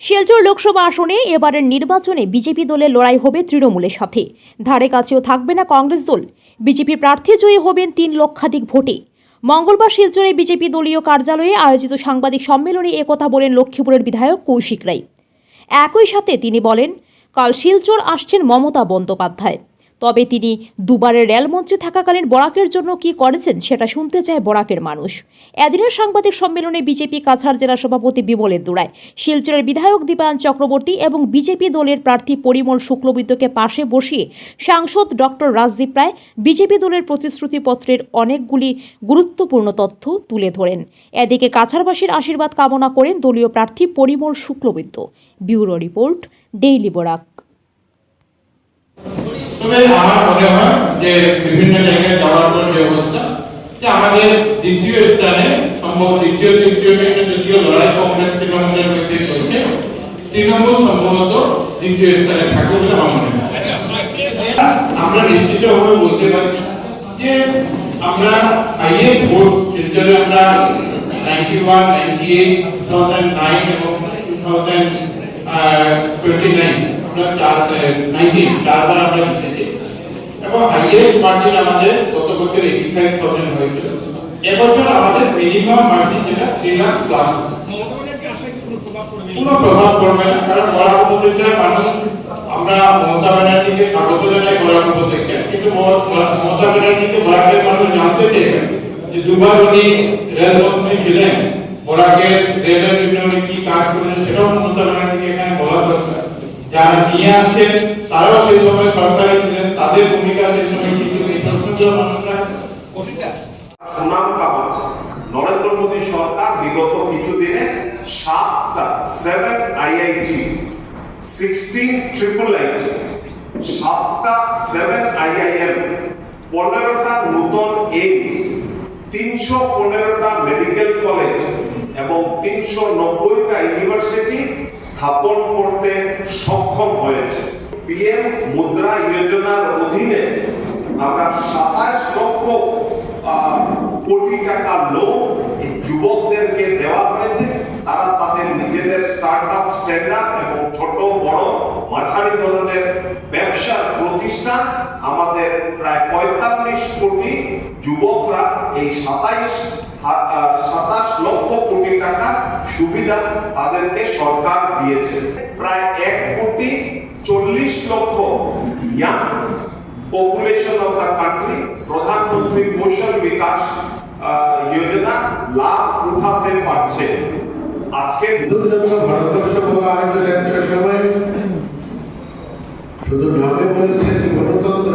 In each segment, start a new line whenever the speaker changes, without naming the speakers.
শিলচর লোকসভা আসনে এবারের নির্বাচনে বিজেপি দলের লড়াই হবে তৃণমূলের সাথে। ধারে কাছেও থাকবে না কংগ্রেস দল। বিজেপি প্রার্থী জয়ী হবেন তিন লক্ষাধিক ভোটে। মঙ্গলবার শিলচরে বিজেপি দলীয় কার্যালয়ে আয়োজিত সাংবাদিক সম্মেলনে একথা বলেন লক্ষ্মীপুরের বিধায়ক কৌশিক রায়। একই সাথে তিনি বলেন, কাল শিলচর আসছেন মমতা বন্দ্যোপাধ্যায়। তবে তিনি দুবারের রেলমন্ত্রী থাকাকালীন বরাকের জন্য কি করেছেন সেটা শুনতে চায় বরাকের মানুষ। এদিনের সাংবাদিক সম্মেলনে বিজেপি কাছাড় জেলা সভাপতি বিমলের দুরায় শিলচরের বিধায়ক দীপায়ন চক্রবর্তী এবং বিজেপি দলের প্রার্থী পরিমল শুক্লবৈদ্যকে পাশে বসিয়ে সাংসদ ডক্টর রাজদীপ রায় বিজেপি দলের প্রতিশ্রুতিপত্রের অনেকগুলি গুরুত্বপূর্ণ তথ্য তুলে ধরেন। এদিকে কাছাড়বাসীর আশীর্বাদ কামনা করেন দলীয় প্রার্থী Parimal Shuklabaidya. Bureau report, daily Barak.
তবে আমার মনে হয় যে বিভিন্ন জায়গায় যাওয়ার পর যে অবস্থা, যে আমাদের দ্বিতীয় স্থানে, সম্ভব দ্বিতীয় তৃতীয় দ্বিতীয় লড়াই কংগ্রেস তৃণমূলের মধ্যে চলছে, তৃণমূল সম্ভবত দ্বিতীয় স্থানে থাকবে বলে আমার মনে হয়। আমরা নিশ্চিতভাবে বলতে পারি যে আমরা হাইয়েস্ট ভোট শিলচরে আমরা ninety one ninety eight two thousand nine এবং টু থাউজেন্ড টোয়েন্টি নাইন আমরা চার নাইনটিন চারবার আমরা জিতেছি। এবং হাইয়েস্ট মার্জিন আমাদের গত বছর এইটি ফাইভ থাউজেন্ড হয়েছিল। এবছর আমাদের মিনিমাম মার্জিন যেটা থ্রি লাখ প্লাস কোনো প্রভাব পড়বে না, কারণ বরাক উপত্যকার মানুষ, আমরা মমতা ব্যানার্জিকে স্বাগত জানাই বরাক উপত্যকায় কিন্তু মমতা ব্যানার্জিকে বরাকের মানুষ জানতে চেয়েছেন যে দুবার উনি রেলমন্ত্রী ছিলেন বরাকের রেলের উনি কি কাজ করেছেন সেটাও মমতা ব্যানার্জিকে এখানে বলা দরকার। যারা নিয়ে আসছেন, তারাও সেই সময় সরকারে ছিলেন, তাদের ভূমিকা
নরেন্দ্র মোদী সরকার বিগত কিছুদিনে সাতটা seven IIT sixteen triple IT সাতটা সেভেন আইআইএম পনেরোটা নতুন এইমস, তিনশো পনেরোটা মেডিকেল কলেজ এবং তিনশো নব্বইটা ইউনিভার্সিটি স্থাপন করতে সক্ষম হয়েছে। পিএম মুদ্রা যোজনার অধীনে আমরা সাতাশ লক্ষ কোটি টাকা লোন যুবকদেরকে দেওয়া হয়েছে। তারা তাদের নিজেদের স্টার্টআপ স্ট্যান্ডার্ড এবং ছোট, বড়, মাঝারি ধরনের ব্যবসার প্রতিষ্ঠান আমাদের প্রায় পঁয়তাল্লিশ কোটি যুবকরা এই সাতাইশ সাতাশ লক্ষ কোটি টাকা সুবিধা তাদেরকে সরকার দিয়েছে। প্রায় এক কোটি চল্লিশ লক্ষ young population of the country প্রধানমন্ত্রী কৌশল বিকাশ আহ, যোজনা লাভ উঠাতে পারছে। আজকে
জন্য ভারতবর্ষ বলা একটা সময়। শুধু নামে বলেছে যে গণতন্ত্র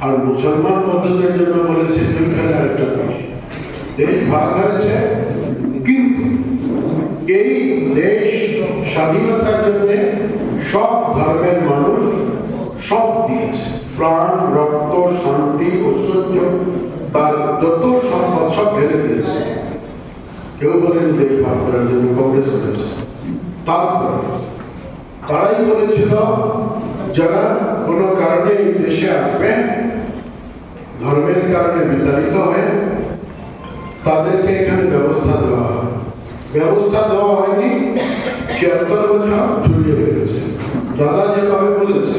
আর মুসলমান বন্ধুদের জন্য বলেছে আরেকটা দেশ। দেশ ভাগ হয়েছে কিন্তু এই দেশ স্বাধীনতার জন্য সব ধর্মের মানুষ সব দিয়েছে। প্রাণ, রক্ত, শান্তি, ঐশ্বর্য, তার যত সম্পদ সব ঢেলে দিয়েছে। কেউ বলেন ভাগ করার জন্য কংগ্রেস তারপর তারাই বলেছিল, যারা কোনো কারণে এই দেশে আসবে, ধর্মের কারণে বিতাড়িত হয়ে তাদেরকে এখানে ব্যবস্থা দেওয়া হয়। ব্যবস্থা দেওয়া হয়নি, ছিয়াত্তর বছর ঝুলিয়ে রেখেছে দাদা যেভাবে বলেছে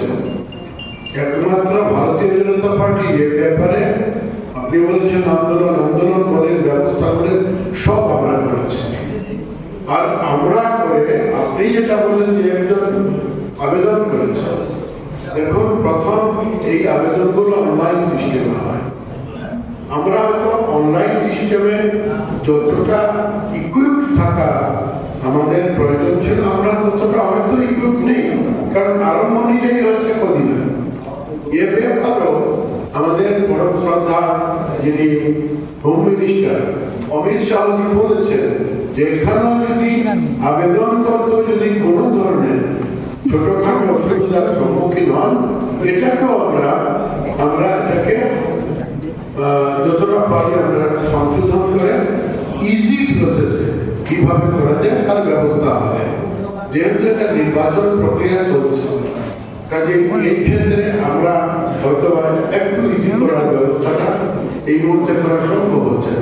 একমাত্র ভারতীয় জনতা পার্টি এ ব্যাপারে আপনি বলেছেন আন্দোলন আন্দোলন করেন ব্যবস্থা করেন সব আমরা করেছি। আর আমরা করে আপনি যেটা বললেন যে একজন আবেদন করেছে, দেখুন প্রথম এই আবেদনগুলো অনলাইন সিস্টেমে হয়। আমরা হয়তো অনলাইন সিস্টেমে যতটা ইকুইপড থাকা আমাদের প্রয়োজন ছিল, আমরা ততটা হয়তো ইকুইপ নেই। কারণ হচ্ছে কদিনে আমাদের পরম শ্রদ্ধা যিনি হোম মিনিস্টার অমিত শাহজি বলেছেন যে এখানেও যদি আবেদন করতে যদি কোনো ধরনের ছোটখাটো অসুবিধার সম্মুখীন হন, এটাকেও আমরা আমরা এটাকে যতটা পারি আমরা সংশোধন করে ইজি প্রসেসে কীভাবে করা যায় তার ব্যবস্থা হবে। যেহেতু এটা নির্বাচন প্রক্রিয়া চলছে কাজে এই ক্ষেত্রে আমরা হয়তো একটু ইজি করার ব্যবস্থাটা এই মুহূর্তে করা সম্ভব হচ্ছে